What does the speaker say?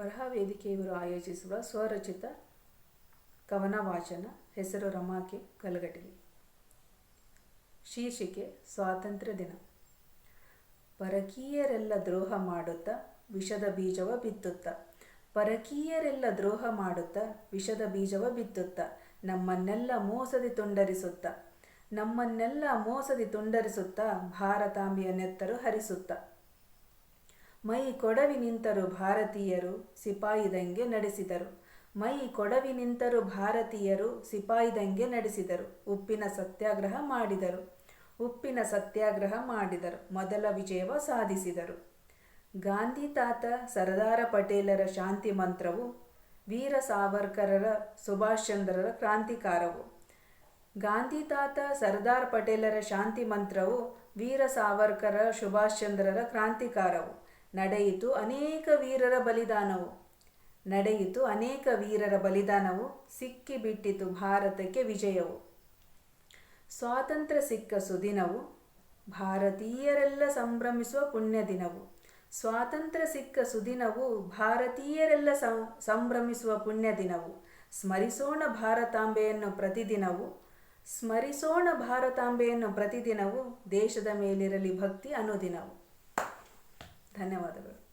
ಬರಹ ವೇದಿಕೆ ಇವರು ಆಯೋಜಿಸುವ ಸ್ವರಚಿತ ಕವನ ವಾಚನ ಹೆಸರು ರಮಾಕೆ ಕಲಗಟಗಿ ಶೀರ್ಷಿಕೆ ಸ್ವಾತಂತ್ರ್ಯ ದಿನ. ಪರಕೀಯರೆಲ್ಲ ದ್ರೋಹ ಮಾಡುತ್ತಾ ವಿಷದ ಬೀಜವ ಬಿತ್ತುತ್ತಾ. ಪರಕೀಯರೆಲ್ಲ ದ್ರೋಹ ಮಾಡುತ್ತಾ ವಿಷದ ಬೀಜವ ಬಿತ್ತುತ್ತಾ. ನಮ್ಮನ್ನೆಲ್ಲ ಮೋಸದಿ ತುಂಡರಿಸುತ್ತ. ನಮ್ಮನ್ನೆಲ್ಲ ಮೋಸದಿ ತುಂಡರಿಸುತ್ತ ಭಾರತಾಂಬೆಯ ನೆತ್ತರು ಹರಿಸುತ್ತಾ. ಮೈ ಕೊಡವಿ ನಿಂತರು ಭಾರತೀಯರು ಸಿಪಾಯಿದಂಗೆ ನಡೆಸಿದರು. ಮೈ ಕೊಡವಿ ನಿಂತರು ಭಾರತೀಯರು ಸಿಪಾಯಿದಂಗೆ ನಡೆಸಿದರು. ಉಪ್ಪಿನ ಸತ್ಯಾಗ್ರಹ ಮಾಡಿದರು. ಉಪ್ಪಿನ ಸತ್ಯಾಗ್ರಹ ಮಾಡಿದರು. ಮೊದಲ ವಿಜಯವ ಸಾಧಿಸಿದರು. ಗಾಂಧಿ ತಾತ ಸರದಾರ ಪಟೇಲರ ಶಾಂತಿ ಮಂತ್ರವು, ವೀರ ಸಾವರ್ಕರರ ಸುಭಾಷ್ ಚಂದ್ರರ ಕ್ರಾಂತಿಕಾರವು. ಗಾಂಧಿ ತಾತ ಸರ್ದಾರ್ ಪಟೇಲರ ಶಾಂತಿ ಮಂತ್ರವು, ವೀರ ಸಾವರ್ಕರ ಸುಭಾಷ್ ಚಂದ್ರರ ಕ್ರಾಂತಿಕಾರವು. ನಡೆಯಿತು. ಅನೇಕ ವೀರರ ಬಲಿದಾನವು ನಡೆಯಿತು. ಅನೇಕ ವೀರರ ಬಲಿದಾನವು ಸಿಕ್ಕಿಬಿಟ್ಟಿತು ಭಾರತಕ್ಕೆ ವಿಜಯವು. ಸ್ವಾತಂತ್ರ್ಯ ಸಿಕ್ಕ ಸುದಿನವು. ಭಾರತೀಯರೆಲ್ಲ ಸಂಭ್ರಮಿಸುವ ಪುಣ್ಯ ದಿನವು ಸ್ವಾತಂತ್ರ್ಯ ಸಿಕ್ಕ ಸುದಿನವು. ಭಾರತೀಯರೆಲ್ಲ ಸಂಭ್ರಮಿಸುವ ಪುಣ್ಯ ದಿನವು ಸ್ಮರಿಸೋಣ ಭಾರತಾಂಬೆಯನ್ನು ಪ್ರತಿದಿನವು. ಸ್ಮರಿಸೋಣ ಭಾರತಾಂಬೆಯನ್ನು ಪ್ರತಿದಿನವು. ದೇಶದ ಮೇಲಿರಲಿ ಭಕ್ತಿ ಅನುದಿನವು. ಧನ್ಯವಾದಗಳು.